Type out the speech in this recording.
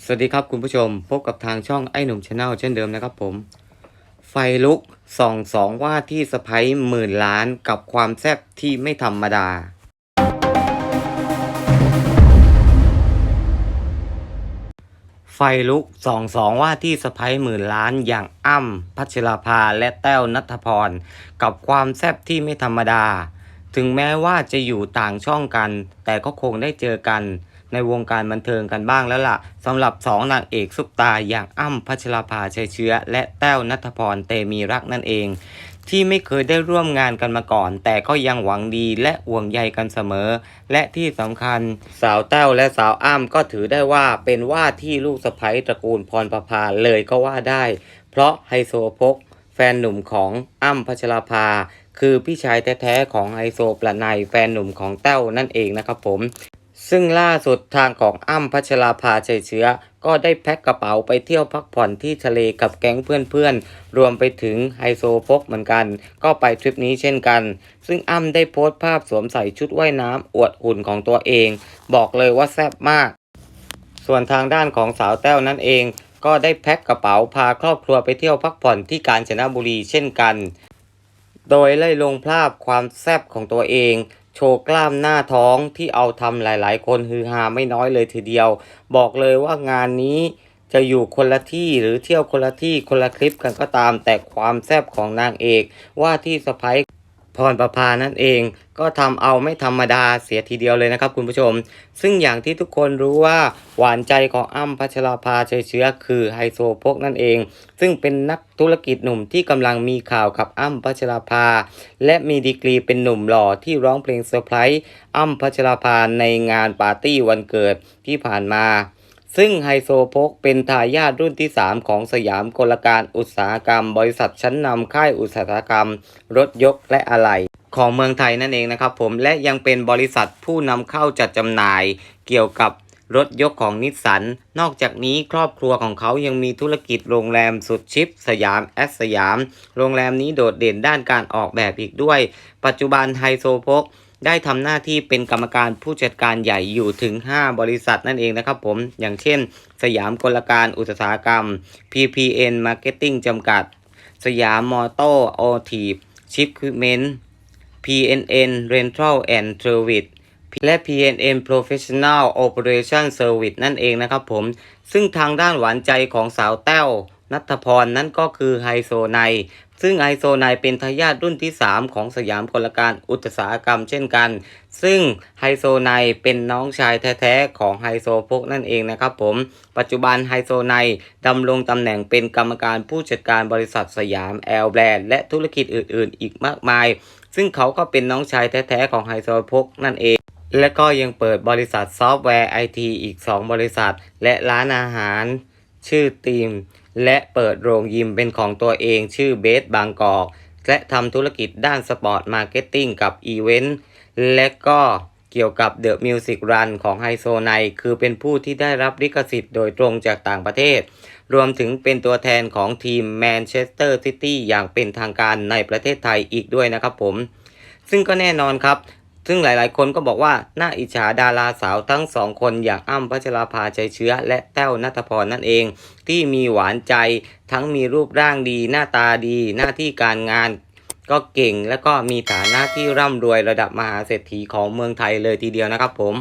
สวัสดีครับคุณผู้ชมพบกับทางช่องไอ้หนุ่มชาแนลเช่นเดิมนะครับผม ไฟลุกส่องสองว่าที่สะพ้ยหมื่นล้านกับความแซ่บที่ไม่ธรรมดา ไฟลุกส่องสองว่าที่สะพ้ยหมื่นล้านอย่างอ้ำพัชราภาและแต้วนัทพร กับความแซ่บที่ไม่ธรรมดา ถึงแม้ว่าจะอยู่ต่างช่องกัน แต่ก็คงได้เจอกัน ในวงการบันเทิงกันบ้างแล้วล่ะสำหรับสองนางเอกซุปตาอย่างอ้ำพัชราภาชัยเชื้อ และแต้วนัทพรเตมีรักนั่นเอง ที่ไม่เคยได้ร่วมงานกันมาก่อน แต่ก็ยังหวังดีและห่วงใยกันเสมอ และที่สำคัญสาวแต้วและสาวอ้ำก็ถือได้ว่าเป็นว่าที่ลูกสะใภ้ตระกูลพรประภาเลยก็ว่าได้ เพราะไฮโซโพกแฟนหนุ่มของอ้ำพัชราภาคือพี่ชายแท้ๆของไฮโซประไนแฟนหนุ่มของแต้วนั่นเองนะครับผม ซึ่งล่าสุดทางของอ้ำพัชราภาชัยเชื้อ ก็ได้แพ็คกระเป๋าไปเที่ยวพักผ่อนที่ทะเลกับแก๊งเพื่อนๆ รวมไปถึงไฮโซพกเหมือนกัน ก็ไปทริปนี้เช่นกัน ซึ่งอ้ำได้โพสต์ภาพสวมใส่ชุดว่ายน้ำอวดหุ่นของตัวเอง บอกเลยว่าแซ่บมาก ส่วนทางด้านของสาวแต้วนั่นเอง ก็ได้แพ็คกระเป๋าพาครอบครัวไปเที่ยวพักผ่อนที่กาญจนบุรีเช่นกัน โดยไล่ลงภาพความแซ่บของตัวเอง โชว์กล้ามหน้าท้องที่เอาทำหลาย ๆ คนฮือฮาไม่น้อยเลยทีเดียว บอกเลยว่างานนี้จะอยู่คนละที่หรือเที่ยวคนละที่คนละคลิปกันก็ตาม แต่ความแซ่บของนางเอกว่าที่สะพ้ย พรประภานั่นเอง ก็ทำเอาไม่ธรรมดาเสียทีเดียวเลยนะครับคุณผู้ชม ซึ่งอย่างที่ทุกคนรู้ว่าหวานใจของอ้ำพัชราภาชัยเชื้อคือไฮโซโพกนั่นเอง ซึ่งเป็นนักธุรกิจหนุ่มที่กำลังมีข่าวกับอ้ำพัชราภา และมีดีกรีเป็นหนุ่มหล่อที่ร้องเพลงเซอร์ไพรส์อ้ำพัชราภาในงานปาร์ตี้วันเกิดที่ผ่านมา ซึ่งไฮโซโพกเป็นทายาทรุ่นที่ 3 ของสยามกลการอุตสาหกรรม บริษัทชั้นนำค่ายอุตสาหกรรม รถยกและอะไหล่ของเมืองไทยนั่นเองนะครับผมและยังเป็นบริษัทผู้นำเข้าจัดจำหน่ายเกี่ยวกับรถยกของนิสสัน นอกจากนี้ครอบครัวของเขายังมีธุรกิจโรงแรมสุดชิป สยามแอสสยาม โรงแรมนี้โดดเด่นด้านการออกแบบอีกด้วย ปัจจุบันไฮโซโพก ได้ทำหน้าที่เป็นกรรมการผู้จัดการใหญ่อยู่ถึง 5 บริษัทนั่นเองนะครับผม อย่างเช่น สยามกลการอุตสาหกรรม PPN Marketing จำกัด สยามมอเตอร์โอทีฟชิปค i เมน PNN Rental and Service และ PNN Professional Operation Service นั่นเองนะครับผม ซึ่งทางด้านหวานใจของสาวแต้วนัทพร นั่นก็คือไฮโซไน ซึ่งไฮโซไนเป็นทายาทรุ่นที่ 3 ของสยามกลการอุตสาหกรรมเช่นกัน ซึ่งไฮโซไนเป็นน้องชายแท้ๆของไฮโซพกนั่นเองนะครับผม ปัจจุบันไฮโซไนดำรงตำแหน่งเป็นกรรมการผู้จัดการบริษัทสยามแอลแบรนด์และธุรกิจอื่นๆ อีกมากมาย ซึ่งเขาก็เป็นน้องชายแท้ๆของไฮโซพกนั่นเองและก็ยังเปิดบริษัทซอฟต์แวร์ไอทีอีก 2 บริษัท และร้านอาหาร ชื่อทีม และเปิดโรงยิมเป็นของตัวเองชื่อเบสบางกอก และทำธุรกิจด้านสปอร์ตมาร์เก็ตติ้งกับอีเวนต์และก็เกี่ยวกับ The Music Run ของไฮโซไนคือเป็นผู้ที่ได้รับลิขสิทธิ์โดยตรงจากต่างประเทศ รวมถึงเป็นตัวแทนของทีมแมนเชสเตอร์ซิตี้อย่างเป็นทางการในประเทศไทยอีกด้วยนะครับผม ซึ่งก็แน่นอนครับ ซึ่งหลายๆ คนก็บอกว่าน่าอิจฉาดาราสาวทั้งสองคนอย่างอ้ำพัชราภาชัยเชื้อ และแต้วนัทพรนั่นเอง ที่มีหวานใจทั้งมีรูปร่างดี หน้าตาดี หน้าที่การงาน ก็เก่งและก็มีฐานะที่ร่ำรวยระดับมหาเศรษฐีของเมืองไทยเลยทีเดียวนะครับผม